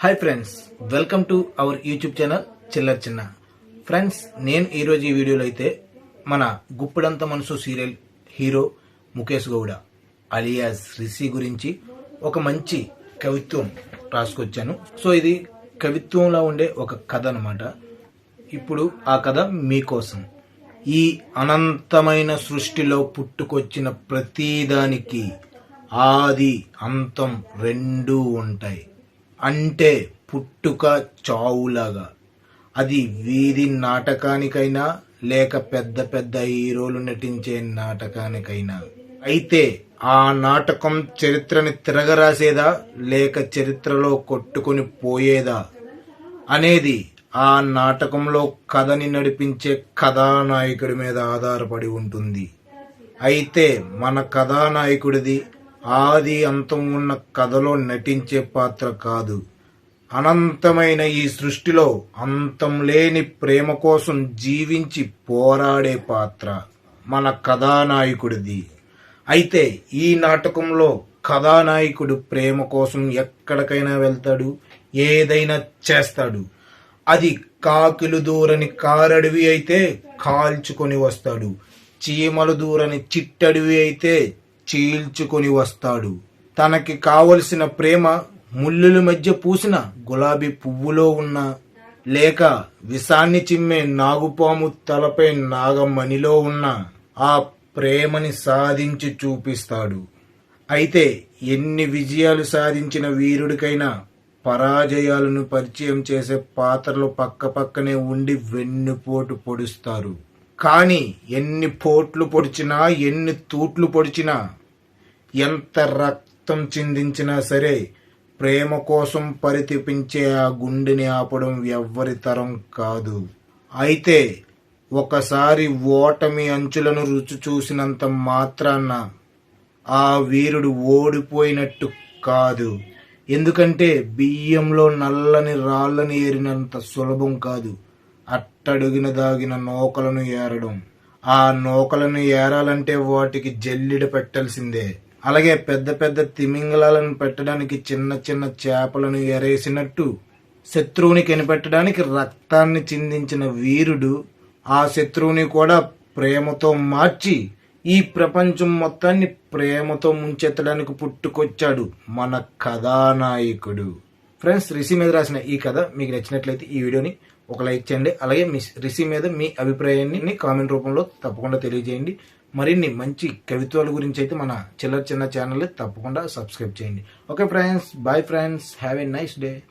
Hi friends welcome to our YouTube channel Chillar Chinna. Friends నేను ఈరోజు ఈ వీడియోలో అయితే మన Guppedantha Manasu serial hero Mukesh Gowda alias Rishi గురించి ఒక మంచి కవిత్వం రాసుకొచ్చాను. సో ఇది కవిత్వంలో ఉండే ఒక కథ అనమాట ఇప్పుడు ఆ కథ మీకోసం. ఈ అనంతమైన సృష్టిలో పుట్టుకొచ్చిన ప్రతిదానికి ఆది అంతం రెండూ ఉంటాయి. అంటే పుట్టుక చావులాగా. అది వీధి నాటకానికైనా లేక పెద్ద పెద్ద హీరోలు నటించే నాటకానికైనా. అయితే ఆ నాటకం చరిత్రని తిరగరాసేదా లేక చరిత్రలో కొట్టుకొని పోయేదా? అనేది ఆ నాటకంలో కథని నడిపించే కథానాయకుడి మీద ఆధారపడి ఉంటుంది. అయితే మన కథానాయకుడిది ఆది అంతం ఉన్న కథలో నటించే పాత్ర కాదు. అనంతమైన ఈ సృష్టిలో అంతం లేని ప్రేమ కోసం జీవించి పోరాడే పాత్ర మన కథానాయకుడిది. అయితే ఈ నాటకంలో కథానాయకుడు ప్రేమ కోసం ఎక్కడికైనా వెళ్తాడు ఏదైనా చేస్తాడు. అది కాకిలు దూరని కారడివి అయితే కాల్చుకొని వస్తాడు. చీమలు దూరని చిట్టడివి అయితే చీల్చుకొని వస్తాడు. తనకి కావలసిన ప్రేమ ముళ్ళుల మధ్య పూసిన గులాబీ పువ్వులో ఉన్న లేక విషాన్ని చిమ్మే నాగుపాము తలపై నాగమణిలో ఉన్న ఆ ప్రేమని సాధించి చూపిస్తాడు. అయితే ఎన్ని విజయాలు సాధించిన వీరుడికైనా పరాజయాలను పరిచయం చేసే పాత్రలు పక్కపక్కనే ఉండి వెన్నుపోటు పొడుస్తారు. కానీ ఎన్ని పోట్లు పొడిచినా ఎన్ని తూట్లు పొడిచినా ఎంత రక్తం చిందించినా సరే ప్రేమ కోసం పరితిపించే ఆ గుండెని ఆపడం ఎవ్వరి తరం కాదు. అయితే ఒకసారి ఓటమి అంచులను రుచి చూసినంత మాత్రాన ఆ వీరుడు ఓడిపోయినట్టు కాదు. ఎందుకంటే బియ్యంలో నల్లని రాళ్ళని ఏరినంత సులభం కాదు. అట్టడుగిన దాగిన నూకలను ఏరడం. ఆ నూకలను ఏరాలంటే వాటికి జల్లిడ పెట్టాల్సిందే. అలాగే పెద్ద పెద్ద తిమింగలాలను పెట్టడానికి చిన్న చిన్న చేపలను ఎరేసినట్టు శత్రువుని కనిపెట్టడానికి రక్తాన్ని చిందించిన వీరుడు ఆ శత్రువుని కూడా ప్రేమతో మార్చి ఈ ప్రపంచం మొత్తాన్ని ప్రేమతో ముంచెత్తడానికి పుట్టుకొచ్చాడు మన కథానాయకుడు. ఫ్రెండ్స్ రిషి మీద రాసిన ఈ కథ మీకు నచ్చినట్లయితే ఈ వీడియోని ఒక లైక్ చేయండి. అలాగే మీ రిసి మీద మీ అభిప్రాయాన్ని కామెంట్ రూపంలో తప్పకుండా తెలియజేయండి. మరిన్ని మంచి కవిత్వాల గురించి అయితే మన చిల్లర చిన్న ఛానల్ తప్పకుండా సబ్స్క్రైబ్ చేయండి. Okay friends bye friends. Have a nice day.